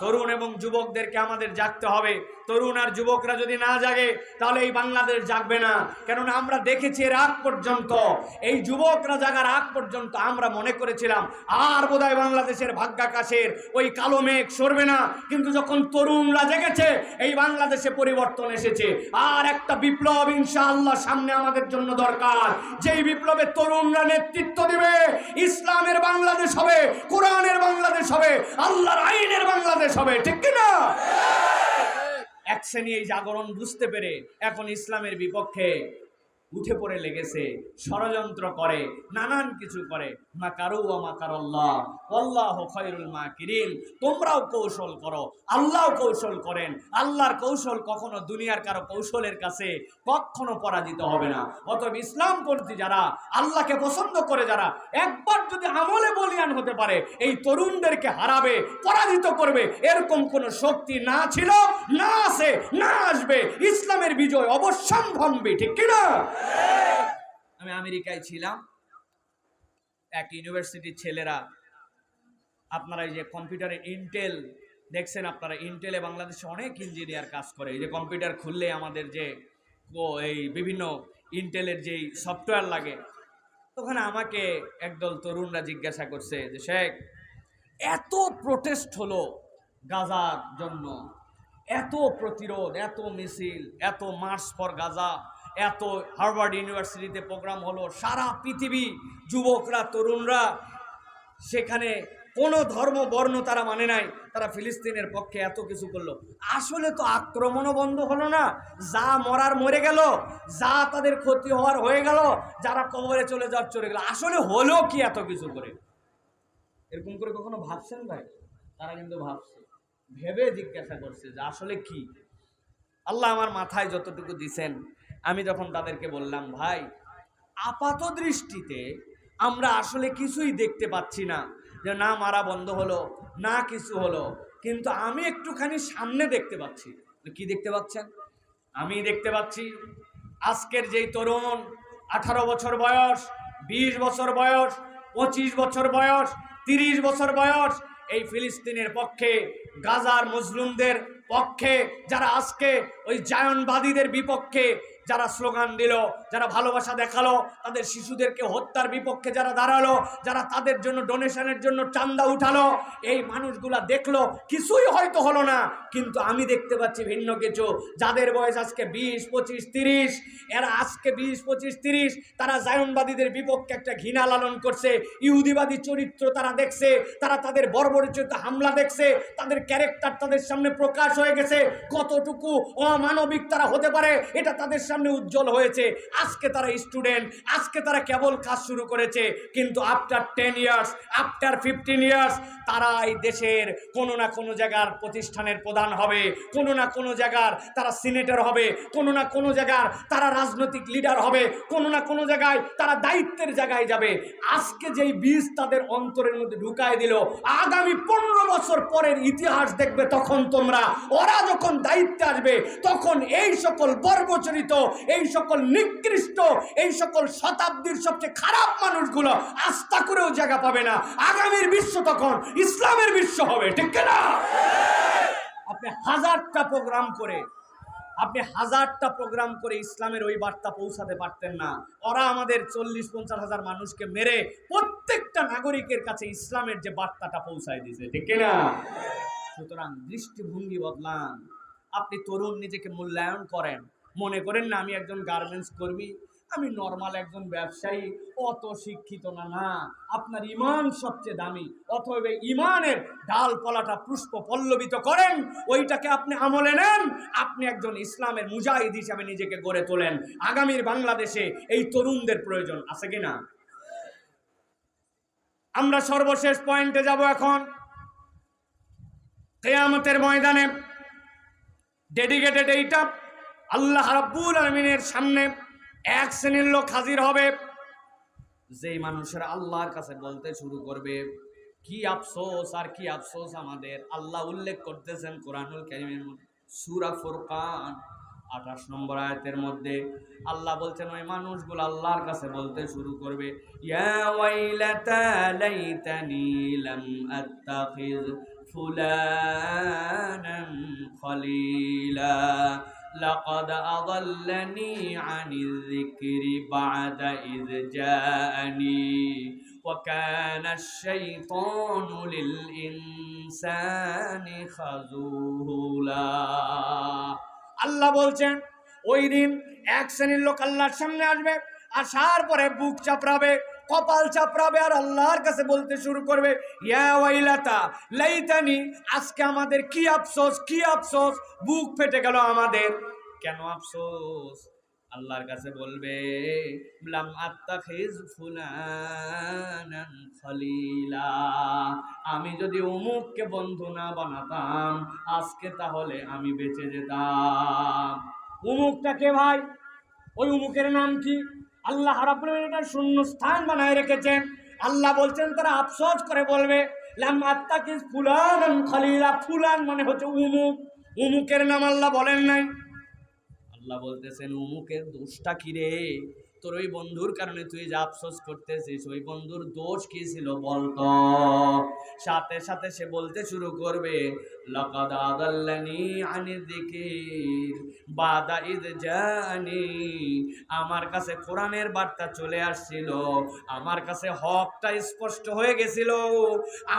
তরুণ এবং যুবকদেরকে আমাদের জাগতে হবে। তরুণ আর যুবকরা যদি না জাগে, তাহলে এই বাংলাদেশ জাগবে না। কেননা আমরা দেখেছি এর আগ পর্যন্ত, এই যুবকরা জাগার আগ পর্যন্ত আমরা মনে করেছিলাম, আর বোধহয় বাংলাদেশের ভাগ্যাকাশের ওই কালো মেঘ সরবে না। কিন্তু যখন তরুণরা জেগেছে, এই বাংলাদেশে পরিবর্তন এসেছে। আর একটা বিপ্লব ইনশাআল্লাহ সামনে আমাদের জন্য দরকার। যেই বিপ্লবে তরুণরা নেতৃত্ব দিবে, ইসলামের বাংলাদেশ হবে, কোরআনের বাংলাদেশ হবে, আল্লাহর আইনের বাংলাদেশ হবে ঠিক কিনা? এক শ্রেণি এই জাগরণ বুঝতে পেরে এখন ইসলামের বিপক্ষে উঠে পড়ে লেগেছে, ষড়যন্ত্র করে, নানান কিছু করে। মাকারু ও মাকারল্লাহ আল্লাহ খয়রুল মাকিরিন। তোমরাও কৌশল করো আল্লাহ কৌশল করেন। আল্লাহর কৌশল কখনো দুনিয়ার কারও কৌশলের কাছে কখনো পরাজিত হবে না। অতএব ইসলাম ইসলামপন্থী যারা, আল্লাহকে পছন্দ করে যারা, একবার যদি আমলে বলিয়ান হতে পারে, এই তরুণদেরকে হারাবে, পরাজিত করবে, এরকম কোনো শক্তি না ছিল, না আছে, না আসবে। ইসলামের বিজয় অবশ্যম্ভম্বী ঠিক কিনা? আমি আমেরিকায় ছিলাম। এক ইউনিভার্সিটির ছেলেরা, আপনারা এই যে কম্পিউটারে ইন্টেল দেখছেন, আপনারা ইন্টেলে বাংলাদেশে অনেক ইঞ্জিনিয়ার কাজ করে। এই যে কম্পিউটার খুললে আমাদের যে ও এই বিভিন্ন ইন্টেলের যেই সফটওয়্যার লাগে, তখন আমাকে একদল তরুণরা জিজ্ঞাসা করছে যে, শেখ, এত প্রোটেস্ট হলো গাজার জন্য। এত প্রতিরোধ, এত মিছিল, এত মার্চ ফর গাজা এত হার্ভার্ড ইউনিভার্সিটিতে প্রোগ্রাম হলো, সারা পৃথিবী, যুবকরা, তরুণরা, সেখানে কোনো ধর্ম বর্ণ তারা মানে নাই, তারা ফিলিস্তিনের পক্ষে এত কিছু করল। আসলে তো আক্রমণও বন্ধ হলো না, যা মরার মরে গেল, যা তাদের ক্ষতি হওয়ার হয়ে গেল, যারা কবরে চলে যাওয়ার চলে গেল, আসলে হলো কি এত কিছু করে? এরকম করে কখনো ভাবছেন ভাই? তারা কিন্তু ভাবছে, ভেবে জিজ্ঞাসা করছে যে আসলে কি? আল্লাহ আমার মাথায় যতটুকু দিছেন আমি যখন তাদেরকে বললাম, ভাই, আপাত দৃষ্টিতে আমরা আসলে কিছুই দেখতে পাচ্ছি না। যে না মারা বন্ধ হলো, না কিছু হলো, কিন্তু আমি একটুখানি সামনে দেখতে পাচ্ছি। কি দেখতে পাচ্ছেন? আমি দেখতে পাচ্ছি আজকের যেই তরুণ, আঠারো বছর বয়স, বিশ বছর বয়স, পঁচিশ বছর বয়স, তিরিশ বছর বয়স, এই ফিলিস্তিনের পক্ষে, গাজার মুসলিমদের পক্ষে, যারা আজকে ওই জায়নবাদীদের বিপক্ষে যারা স্লোগান দিল, যারা ভালোবাসা দেখাল, তাদের শিশুদেরকে হত্যার বিপক্ষে যারা দাঁড়াল, যারা তাদের জন্য ডোনেশনের জন্য চান্দা উঠালো, এই মানুষগুলা দেখল, কিছুই হয়তো হলো না। কিন্তু আমি দেখতে পাচ্ছি ভিন্ন কিছু। যাদের বয়স আজকে বিশ, পঁচিশ, তিরিশ, এরা আজকে বিশ, পঁচিশ, তিরিশ, তারা জায়নবাদীদের বিপক্ষে একটা ঘৃণা লালন করছে, ইহুদিবাদী চরিত্র তারা দেখছে, তারা তাদের বর্বরিচিত হামলা দেখছে, তাদের ক্যারেক্টার তাদের সামনে প্রকাশ হয়ে গেছে, কতটুকু অমানবিক তারা হতে পারে, এটা তাদের উজ্জ্বল হয়েছে। আজকে তারা স্টুডেন্ট আজকে তারা কেবল কাজ শুরু করেছে। কিন্তু after ten years after fifteen years তারা এই দেশের কোনো না কোনো জায়গার প্রতিষ্ঠানের প্রধান হবে। কোনো না কোনো জায়গার তারা সিনেটর হবে। কোনো না কোনো জায়গার তারা রাজনৈতিক লিডার হবে। কোনো না কোনো জায়গায় তারা দায়িত্বের জায়গায় যাবে। আজকে যেই বীজ তাদের অন্তরের মধ্যে ঢুকায় দিল, আগামী পনেরো বছর পরের ইতিহাস দেখবে তখন তোমরা। ওরা যখন দায়িত্বে আসবে, তখন এই সকল বর্বচরিত এই সকল নিকৃষ্ট, এই সকল শতাব্দীর সবচেয়ে খারাপ মানুষগুলো আস্থা করেও জায়গা পাবে না। আগামীর বিশ্ব তখন ইসলামের বিশ্ব হবে, ঠিক না আপনি হাজারটা প্রোগ্রাম করে, আপনি হাজারটা প্রোগ্রাম করে ইসলামের ওই বার্তা পৌঁছাতে পারতেন না। ওরা আমাদের চল্লিশ, পঞ্চাশ হাজার মানুষকে মেরে প্রত্যেকটা নাগরিকের কাছে ইসলামের যে বার্তাটা পৌঁছায় দিয়েছে, ঠিক না সুতরাং দৃষ্টিভঙ্গি বদলান। আপনি তরুণ নিজেকে মূল্যায়ন করেন। মনে করেন না, আমি একজন গার্মেন্টস কর্মী, আমি নর্মাল একজন ব্যবসায়ী, অত শিক্ষিত না না। আপনার ইমান সবচেয়ে দামি অথবা ইমানের ডালপালাটা পুষ্প পল্লবিত করেন, ওইটাকে আপনি আমলে নেন, আপনি একজন ইসলামের মুজাহিদ হিসাবে নিজেকে গড়ে তোলেন। আগামীর বাংলাদেশে এই তরুণদের প্রয়োজন আছে কি না? আমরা সর্বশেষ পয়েন্টে যাব এখন। কেয়ামতের ময়দানে ডেডিকেটেড এইটা। আল্লাহ রাব্বুল আলমিনের সামনে এক শ্রেণির লোক হাজির হবে। যেই মানুষের আল্লাহর কাছে বলতে শুরু করবে, কি আফসোস আর কি আফসোস আমাদের? আল্লাহ উল্লেখ করতেছেন কোরআনুল কারিমের মধ্যে, সুরা ফুরকান, আঠাশ নম্বর আয়াতের মধ্যে। আল্লাহ বলছেন, ওই মানুষগুলো আল্লাহর কাছে বলতে শুরু করবে, ইয়া ওয়াইলাতা লাইতানি লাম আত্তাখিজ فلانا خليلا لقد أضلني عن الذكر بعد إذ جاءني وكان الشيطان للإنسان خذولا আল্লাহ বলছেন ওই দিন এক শ্রেণীর লোক আল্লাহর সামনে আসবে আসার পরে বুক চাপড়াবে কপাল চাপড়াবে আর আল্লাহর কাছে বলতে শুরু করবে, ইয়া লাইতানি, আজকে আমাদের কি আফসোস কি আফসোস? বুক ফেটে গেল আমাদের। কেন আফসোস? আল্লাহর কাছে বলবে, লাম আত্তাখিজ ফুলানান খলিলা। আমি যদি অমুককে বন্ধু না বানাতাম, আজকে তাহলে আমি বেঁচে যেতাম। উমুকটা কে ভাই? ওই অমুকের নাম কি? আল্লাহ রাব্বুল এটা শূন্য স্থান বানায় রেখেছেন। আল্লাহ বলছেন, তারা আফসোস করে বলবে ফুলান ফুলান মানে হচ্ছে উমুক। উমুকের নাম আল্লাহ বলেন নাই। আল্লাহ বলতেছেন, উমুকের দোষটা কি রে? তোর ওই বন্ধুর কারণে তুই যা আফসোস করতেছিস, ওই বন্ধুর দোষ কি ছিল বলতো? সাথে সাথে সে বলতে শুরু করবে আনি যিকির বাদা ইদ জানি আমার কাছে কোরআনের বার্তা চলে আসছিল। আমার কাছে হকটা স্পষ্ট হয়ে গেছিল।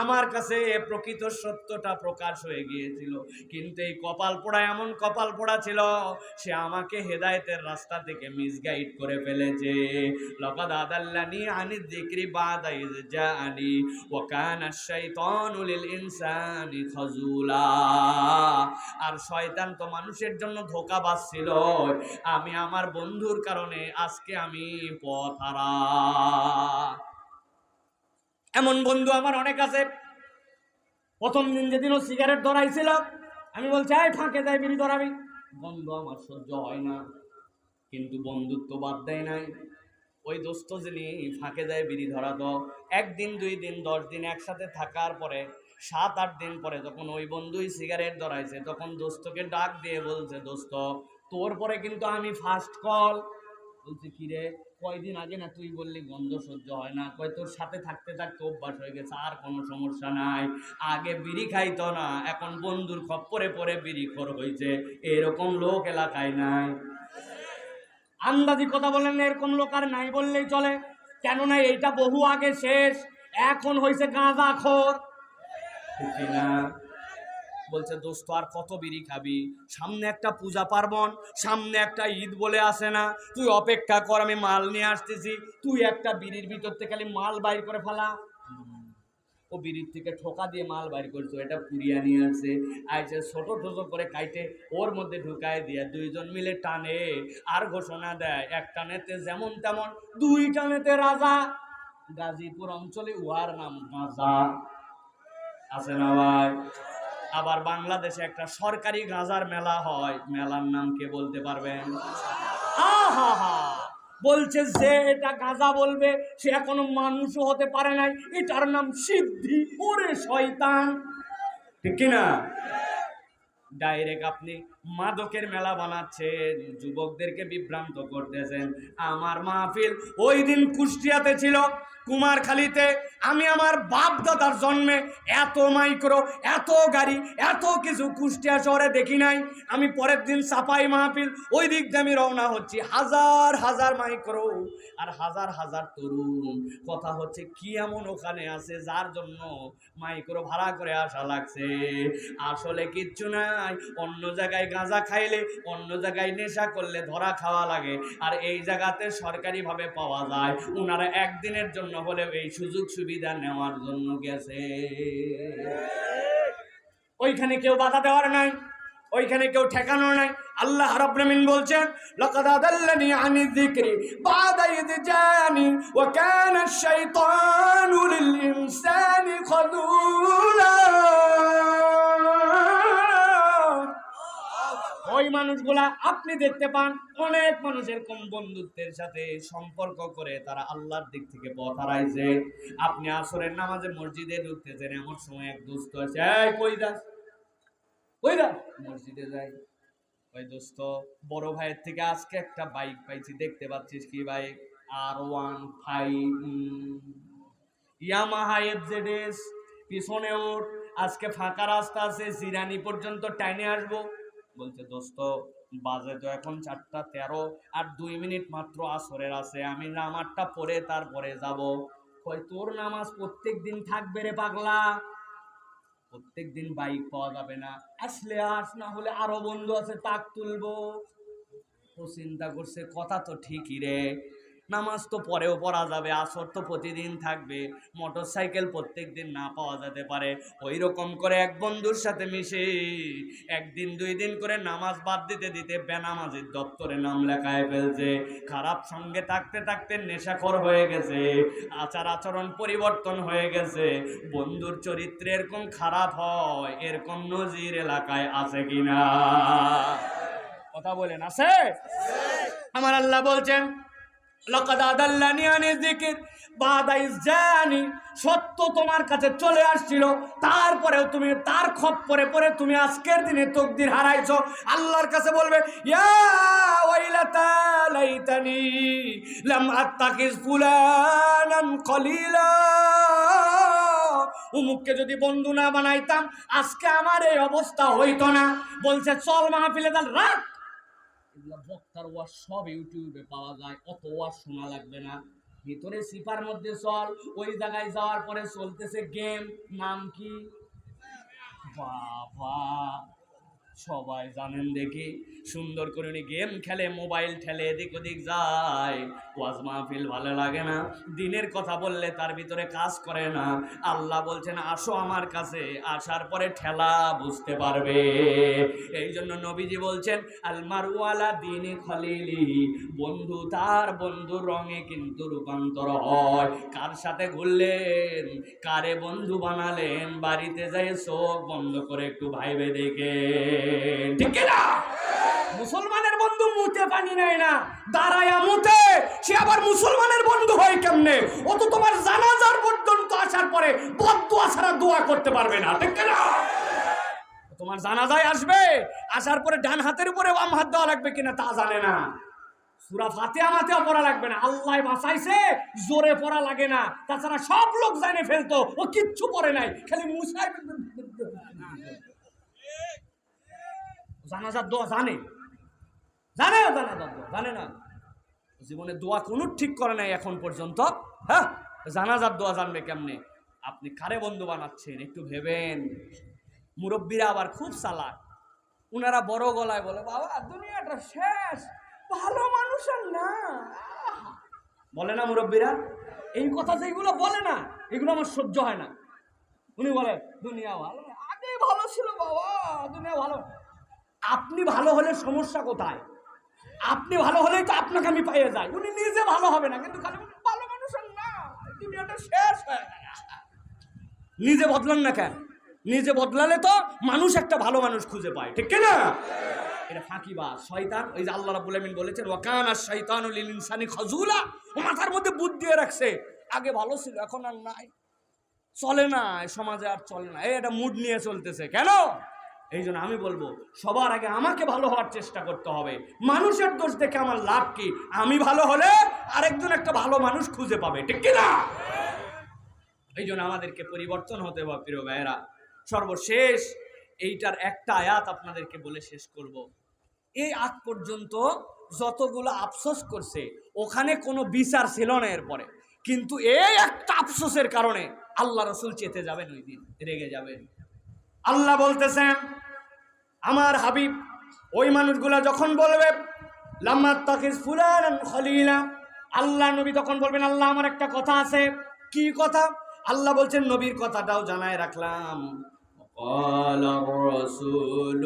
আমার কাছে প্রকৃত সত্যটা প্রকাশ হয়ে গিয়েছিল। কিন্তু এই কপাল পোড়া এমন কপাল পোড়া ছিল, সে আমাকে হেদায়েতের রাস্তা থেকে মিসগাইড করে ফেলেছে। লকাদ আদাল্লানি আনি যিকরি বাদা ইজ জানি ওয়া কানা শাইতানু লিল ইনসানি খাজুলা আর শয়তান তো মানুষের জন্য ধোকা বাজছিল আমি আমার বন্ধুর কারণে আজকে আমি পথ হারা। এমন বন্ধু আমার অনেক আছে। প্রথম দিন যেদিন ও সিগারেট ধরাইছিল, আমি বলছি, এই ফাঁকে যাই বিড়ি ধরাবি। বন্ধু আমার সহ্য হয় না, কিন্তু বন্ধুত্ব বাদ দেয় নাই। ওই দোস্ত যিনি ফাঁকে যায় বিড়ি ধরাতো, একদিন, দুই দিন, দশ দিন একসাথে থাকার পরে সাত আট দিন পরে যখন ওই বন্ধুই সিগারেট ধরাইছে, তখন দোস্তকে ডাক দিয়ে বলছে, দোস্ত, তোর পরে কিন্তু আমি ফার্স্ট কল বলছে, কি রে? কয়দিন আগে না তুই বললি গন্ধ সহ্য হয় না। কয়, তোর সাথে থাকতে থাকতে অভ্যাস হয়ে গেছে, আর কোনো সমস্যা নাই। আগে বিড়ি খাইতো না, এখন বন্ধুর খপ্পরে পরে বিড়ি খর হয়েছে এরকম লোক এলাকায় নাই। আন্দাজি কথা বলেন এরকম লোক আর নাই বললেই চলে। কেননা এইটা বহু আগে শেষ, এখন হয়েছে গাঁজা খোর। বলছে, দোস্ত, আর কত বিড়ি খাবি? সামনে একটা পূজা পার্বণ, সামনে একটা ঈদ বলে আসে না। তুই অপেক্ষা কর, আমি মাল নিয়ে আসতেছি। তুই একটা বিড়ির ভিতর থেকে খালি মাল বাইর করে ফেলা। ও বিড়ির থেকে ঠোকা দিয়ে মাল বাইর করছ, এটা পুড়িয়া নিয়ে আসে। আইসে ছোটো ছোট করে কাইটে, ওর মধ্যে ঢুকায় দিয়ে দুইজন মিলে টানে, আর ঘোষণা দেয়, এক টানেতে যেমন তেমন, দুই টানেতে রাজা। গাজীপুর অঞ্চলে উহার নাম গাজা আছে না ভাই? আবার বাংলাদেশে একটা সরকারি গাজার মেলা হয়। মেলার নাম কে বলতে পারবেন? আহা বলছে যে এটা গাজা বলবে, সে এখনও মানুষও হতে পারে নাই। এটার নাম সিদ্ধি ওরে শয়তান। ঠিক কিনা? ডাইরেক্ট আপনি মাদকের মেলা বানাচ্ছেন, যুবকদেরকে বিভ্রান্ত করতেছেন। আমার মাহফিল ওই দিন কুষ্টিয়াতে ছিল, কুমারখালীতে। আমি আমার বাপ দাদার জন্মে এত মাইক্রো, এত গাড়ি, এত কিছু কুষ্টিয়া শহরে দেখি নাই। আমি পরের দিন সাপাই মাহফিল, ওই দিক দিয়ে আমি রওনা হচ্ছি। হাজার হাজার মাইক্রো আর হাজার হাজার তরুণ। কথা হচ্ছে, কি এমন ওখানে আছে যার জন্য মাইক্রো ভাড়া করে আসা লাগছে? আসলে কিচ্ছু নাই অন্য জায়গায় গাঁজা খাইলে, অন্য জায়গায় নেশা করলে ধরা খাওয়া লাগে। আর এই জায়গাতে সরকারিভাবে পাওয়া যায়। ওনারা একদিনের জন্য হলেও এই সুযোগ সুবিধা নেওয়ার জন্য গেছে। ওইখানে কেউ বাধা দেওয়ার নাই, ওইখানে কেউ ঠেকানো নাই। আল্লাহ রাব্বুল বলছেন, লাকাদ ওই মানুষগুলা আপনি দেখতে পান, অনেক মানুষ এরকম বন্ধুত্বের সাথে সম্পর্ক করে তারা আল্লাহর দিক থেকে পথ হারাইছে। আপনি আসরের নামাজে মসজিদে ঢুকতেছেন, এমন সময় এক দোস্ত আছে এই, কই দাস কই দাস মসজিদে যাই। ওই দোস্ত, বড় ভাইয়ের থেকে আজকে একটা বাইক পাইছি, দেখতে পাচ্ছিস কি বাইক আর ওয়ান ফাইভ ইয়ামাহা পিছনে ওঠ। আজকে ফাঁকা রাস্তা আছে, জিরানি পর্যন্ত টাইনে আসব। বলছে, দোস্ত, বাজে তো এখন চারটা তেরো আর দুই মিনিট মাত্র আসরের আছে, আমি নামাজটা পরে তারপরে যাব। কই তোর নামাজ প্রত্যেক দিন থাকবে রে পাগলা। প্রত্যেক দিন বাইক পাওয়া যাবে না। আসলে আস, না হলে আরও বন্ধু আছে, তাক তুলবো। ও চিন্তা করছে, কথা তো ঠিকই রে। নামাজ তো পরেও পড়া যাবে আসর তো প্রতিদিন থাকবে মোটর সাইকেল প্রত্যেক দিন না পাওয়া যেতে পারে। ওই রকম করে এক বন্ধুর সাথে মিশে একদিন দুই দিন করে নামাজ বাদ দিতে দিতে বেনামাজির দপ্তরে নাম লেখায় ফেলছে। খারাপ সঙ্গে থাকতে থাকতে নেশাখর হয়ে গেছে আচার আচরণ পরিবর্তন হয়ে গেছে। বন্ধুর চরিত্র এরকম খারাপ হয় এরকম নজির এলাকায় আছে কিনা? কথা বলেন আছে। আমার আল্লাহ বলছেন সত্য তোমার কাছে চলে আসছিল, তারপরেও তুমি তার খপ্পরে পরে পরে তুমি আজকের দিনে তকদির হারাইছ। আল্লাহর কাছে বলবে উমুককে যদি বন্ধু না বানাইতাম, আজকে আমার এই অবস্থা হইতো না। বলছে, চল মাহফিলে তাল রাখ। এগুলো বক্তার ওয়াজ সব ইউটিউবে পাওয়া যায়, অত ওয়াজ শোনা লাগবে না। ভিতরে সিপার মধ্যে চল, ওই জায়গায় যাওয়ার পরে চলতেছে গেম, নাম কি? বাবা। সবাই জানেন দেখি। সুন্দর করে উনি গেম খেলে মোবাইল ঠেলে, এদিক ওদিক যায়। ওয়াজ মাহফিল ভালো লাগে না। দিনের কথা বললে তার ভিতরে কাজ করে না। আল্লাহ বলছেন, আসো আমার কাছে। আসার পরে ঠেলা বুঝতে পারবে। এই জন্য নবীজি বলছেন, আলমারওয়ালা দিনে খলিলি। বন্ধু তার বন্ধুর রঙে কিন্তু রূপান্তর হয়। কার সাথে ঘুরলেন? কারে বন্ধু বানালেন? বাড়িতে যাই চোখ বন্ধ করে একটু ভাইবে দেখে। ঠিক না? মুসলমানের বন্ধু মুতে পানি নেয় না, দাঁড়ায়া মুতে। সে আবার মুসলমানের বন্ধু হয় কেমনে? ও তো তোমার জানাজার পর্যন্ত আসার পরে বদুয়া ছাড়া দোয়া করতে পারবে না ঠিক না? তোমার জানাজায় আসবে, আসার পরে ডান হাতের উপরে বাম হাত দেওয়া লাগবে কিনা তা জানে না। সুরা ফাতেহা মাতেহা পড়া লাগবে না, আল্লাহ বাঁচাইছে, জোরে পড়া লাগে না। তাছাড়া সব লোক জানে ফেলতো, ও কিচ্ছু পড়ে নাই, খালি মুসাই জানাজার দোয়া জানে। জানে জানাজার দোয়া, জানে না? জীবনে দোয়া কোনো ঠিক করে নাই এখন পর্যন্ত। হ্যাঁ? জানাজার দোয়া জানবে কেমনে? আপনি কারে বন্ধু বানাচ্ছেন একটু ভেবেন। মুরব্বীরা আবার খুব চালাক। উনারা বড় গলায় বলে, বাবা, দুনিয়াটা শেষ। ভালো মানুষ আর না। বলে না মুরব্বীরা? এই কথা যেগুলো বলে না। এগুলো আমার সহ্য হয় না। উনি বলে, দুনিয়া ভালো। আগে ভালো ছিল বাবা, দুনিয়া ভালো। আপনি ভালো হলে সমস্যা কোথায়? আপনি ভালো হলেই তো আপনাকে আমি পাইয়ে যাই। উনি নিজে ভালো হবে না, কিন্তু খালি ভালো মানুষ আর না দুনিয়াটা শেষ হয়ে নিজে বদলান না কেন? নিজে বদলালে তো মানুষ একটা ভালো মানুষ খুঁজে পায়, ঠিক না এটা ফাঁকিবাজ শয়তান, ওই যে আল্লাহ রাব্বুল আমিন বলেছেন, ওয়াকান আর শয়তানুল লিল ইনসানি খাজুলা ও মাথার মধ্যে বুদ্ধি দিয়ে রাখছে, আগে ভালো ছিল, এখন আর নাই। চলে না সমাজে আর চলে না। একটা মুড নিয়ে চলতেছে, কেন? এই জন্য আমি বলব, সবার আগে আমাকে ভালো হওয়ার চেষ্টা করতে হবে। মানুষের দোষ দেখে আমার লাভ কি? আমি ভালো হলে আরেকজন একটা ভালো মানুষ খুঁজে পাবে, ঠিক কি না এই জন্য আমাদেরকে পরিবর্তন হতে হবে, প্রিয় ভাইয়েরা। সর্বশেষ এইটার একটা আয়াত আপনাদেরকে বলে শেষ করব। এই আগ পর্যন্ত যতগুলো আফসোস করছে, ওখানে কোনো বিচার ছিল না এরপরে। কিন্তু এই একটা আফসোসের কারণে আল্লাহ রসুল চেতে যাবেন ওই দিন, রেগে যাবেন। আল্লাহ বলতেছেন আমার হাবিব ওই মানুষগুলা যখন বলবে লাম্মা তাকিস ফুলান খলিলা আল্লাহ নবী তখন বলবেন আল্লাহ আমার একটা কথা আছে কি কথা আল্লাহ বলছেন নবীর কথাটাও জানায় রাখলাম قال الرسول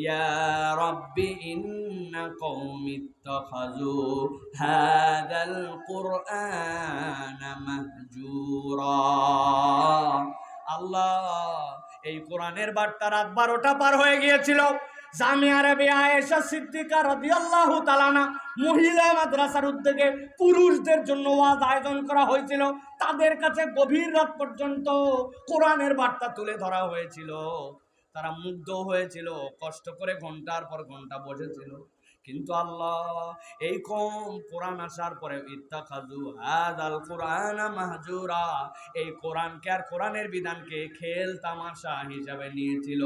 يا رب إن قوم اتخذوا هذا القرآن مهجورا আল্লাহ এই কোরআনের বার্তা রাত বারোটা পার হয়ে গিয়েছিল। মহিলা মাদ্রাসার উদ্যোগে পুরুষদের জন্য আয়োজন করা হয়েছিল। তাদের কাছে গভীর পর্যন্ত কোরআনের বার্তা তুলে ধরা হয়েছিল। তারা মুগ্ধ হয়েছিল, কষ্ট করে ঘণ্টার পর ঘণ্টা বসেছিল। কিন্তু আল্লাহ, এই কম কোরআন আসার পরে ইত্তাখাজু হাদাল কোরআন মাহজুরা এই কোরআনকে আর কোরআনের বিধানকে খেল তামাশা হিসাবে নিয়েছিল।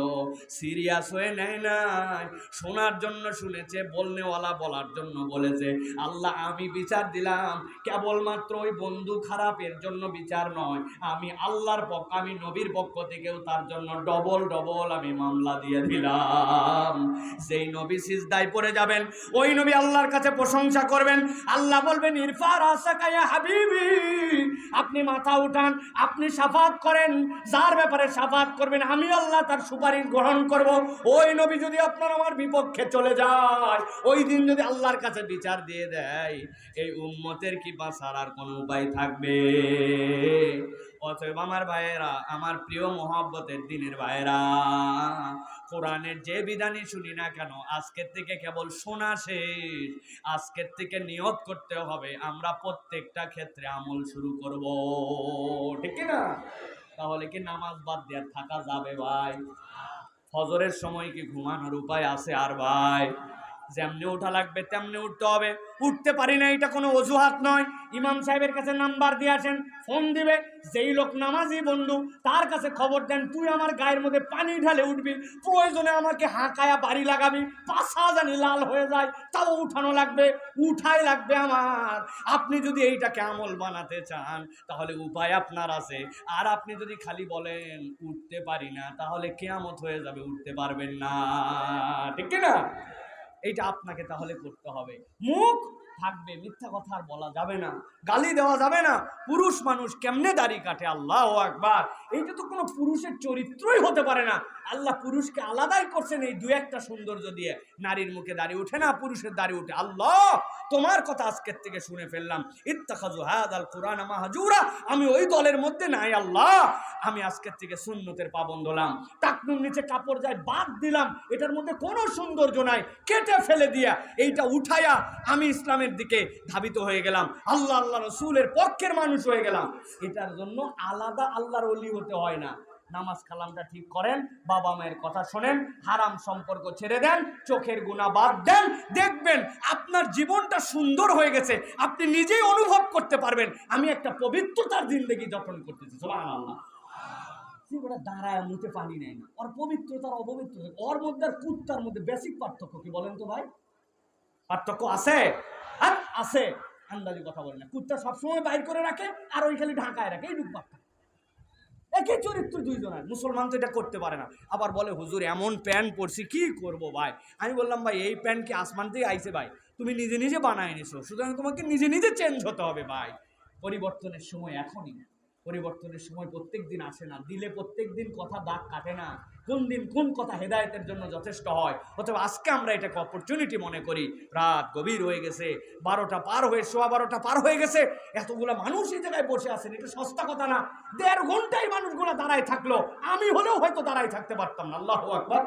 সিরিয়াস হয়ে নেয় নাই। শোনার জন্য শুনেছে, বলনেওয়ালা বলার জন্য বলেছে, আল্লাহ, আমি বিচার দিলাম। কেবলমাত্র ওই বন্ধু খারাপের জন্য বিচার নয়। আমি আল্লাহর পক্ষ, আমি নবীর পক্ষ থেকেও তার জন্য ডবল ডবল আমি মামলা দিয়ে দিলাম। যেই নবী সিজদায় পড়ে যাবেন ওই নবী আল্লাহর কাছে প্রশংসা করবেন। আল্লাহ বলবেন, ইরফার আসাকায়া হাবিবি। আপনি মাথা উঠান, আপনি সাফাত করেন। যার ব্যাপারে সাফাত করবেন, আমি আল্লাহ তার সুপারিশ গ্রহণ করব। ওই নবী যদি আপনার আমার বিপক্ষে চলে যায়, ওই দিন যদি আল্লাহর কাছে বিচার দিয়ে দেয়, এই উম্মতের কি বাঁচার আর কোনো উপায় থাকবে? অতএব আমার ভাইয়েরা, আমার প্রিয় মোহাব্বতের দিনের ভাইয়েরা, কোরআনের যে বিধানই শুনি না কেন, আজকের থেকে কেবল শোনা শেষ। আজকের থেকে নিয়ত করতে হবে, আমরা প্রত্যেকটা ক্ষেত্রে আমল শুরু করব। ঠিক না? তাহলে কি নামাজ বাদ দিয়ে আর থাকা যাবে ভাই? ফজরের সময় কি ঘুমানোর উপায় আছে আর ভাই? যেমনি ওঠা লাগবে, তেমনি উঠতে হবে। উঠতে পারি না, এটা কোনো অজুহাত নয়। ইমাম সাহেবের কাছে নাম্বার দিয়ে আসেন, ফোন দিবে, যেই লোক নামাজি বন্ধু, তার কাছে খবর দেন, তুই আমার গায়ের মধ্যে পানি ঢালে উঠবি, প্রয়োজনে আমাকে হাঁকায়া বাড়ি লাগাবি পাশা জানি লাল হয়ে যায়, তাও উঠানো লাগবে, উঠাই লাগবে আমার। আপনি যদি এইটাকে আমল বানাতে চান, তাহলে উপায় আপনার আছে। আর আপনি যদি খালি বলেন, উঠতে পারি না তাহলে কেয়ামত হয়ে যাবে, উঠতে পারবেন না। ঠিক না এইটা আপনাকে তাহলে করতে হবে। মুখ থাকবে, মিথ্যা কথা আর বলা যাবে না। গালি দেওয়া যাবে না। পুরুষ মানুষ কেমনে দাড়ি কাটে? আল্লাহ একবার এইটা তো কোনো পুরুষের চরিত্রই হতে পারে না। আল্লাহ পুরুষকে আলাদাই করছেন এই দু একটা সৌন্দর্য দিয়ে। নারীর মুখে দাঁড়িয়ে ওঠে না, পুরুষের দাঁড়িয়ে ওঠে। আল্লাহ, তোমার কথা আজকের থেকে শুনে ফেললাম। ইত্তাখাজু হাদ আল কোরআন মাহাজুরা। আমি ওই দলের মধ্যে নাই, আল্লাহ। আমি আজকের থেকে সুন্নতের পাবন হলাম। টাকনুর নিচে কাপড় যায়, বাদ দিলাম। এটার মধ্যে কোনো সৌন্দর্য নাই। কেটে ফেলে দিয়া। এইটা উঠায়া আমি ইসলামের দিকে ধাবিত হয়ে গেলাম। আল্লাহ আল্লাহ রসুলের পক্ষের মানুষ হয়ে গেলাম। এটার জন্য আলাদা আল্লাহর অলি হতে হয় না। নামাজ কালামটা ঠিক করেন, বাবা মায়ের কথা শোনেন, হারাম সম্পর্ক ছেড়ে দেন, চোখের গুণা বাদ দেন, দেখবেন আপনার জীবনটা সুন্দর হয়ে গেছে, আপনি নিজেই অনুভব করতে পারবেন। আমি একটা পবিত্রতার দিন জিন্দগি যতন করতেছি আল্লাহ ওরা দাঁড়ায় মুখে পানি নেয় না। ওর পবিত্রতার অপবিত্রতা ওর মধ্যে আর কুত্তার মধ্যে বেসিক পার্থক্য কি বলেন তো ভাই? পার্থক্য আছে? আছে। আন্দাজি কথা বলে না। কুত্তা সবসময় বাইর করে রাখে আর ওই খালি ঢাকায় রাখে, এই পার্থক্য একই চরিত্র দুইজনের, মুসলমান তো এটা করতে পারে না। আবার বলে, হুজুর, এমন প্যান্ট পরছি, কি করব ভাই? আমি বললাম, ভাই, এই প্যান্ট কি আসমান থেকে আইছে ভাই? তুমি নিজে নিজে বানায় নিছো সুতরাং তোমাকে নিজে নিজে চেঞ্জ হতে হবে ভাই। পরিবর্তনের সময় এখনই পরিবর্তনের সময় প্রত্যেক দিন আসে না। দিলে প্রত্যেক দিন কথা দাগ কাটে না। কোন দিন কোন কথা হেদায়তের জন্য যথেষ্ট হয়? অথবা আজকে আমরা এটাকে অপরচুনিটি মনে করি। রাত গভীর হয়ে গেছে, বারোটা পার হয়ে, সোয়া বারোটা পার হয়ে গেছে, এতগুলো মানুষ এই জায়গায় বসে আছেন, এটা সস্তা কথা না। দেড় ঘন্টায় মানুষগুলো দাঁড়ায় থাকল, আমি হলেও হয়তো দাঁড়ায় থাকতে পারতাম না। আল্লাহ আকবর।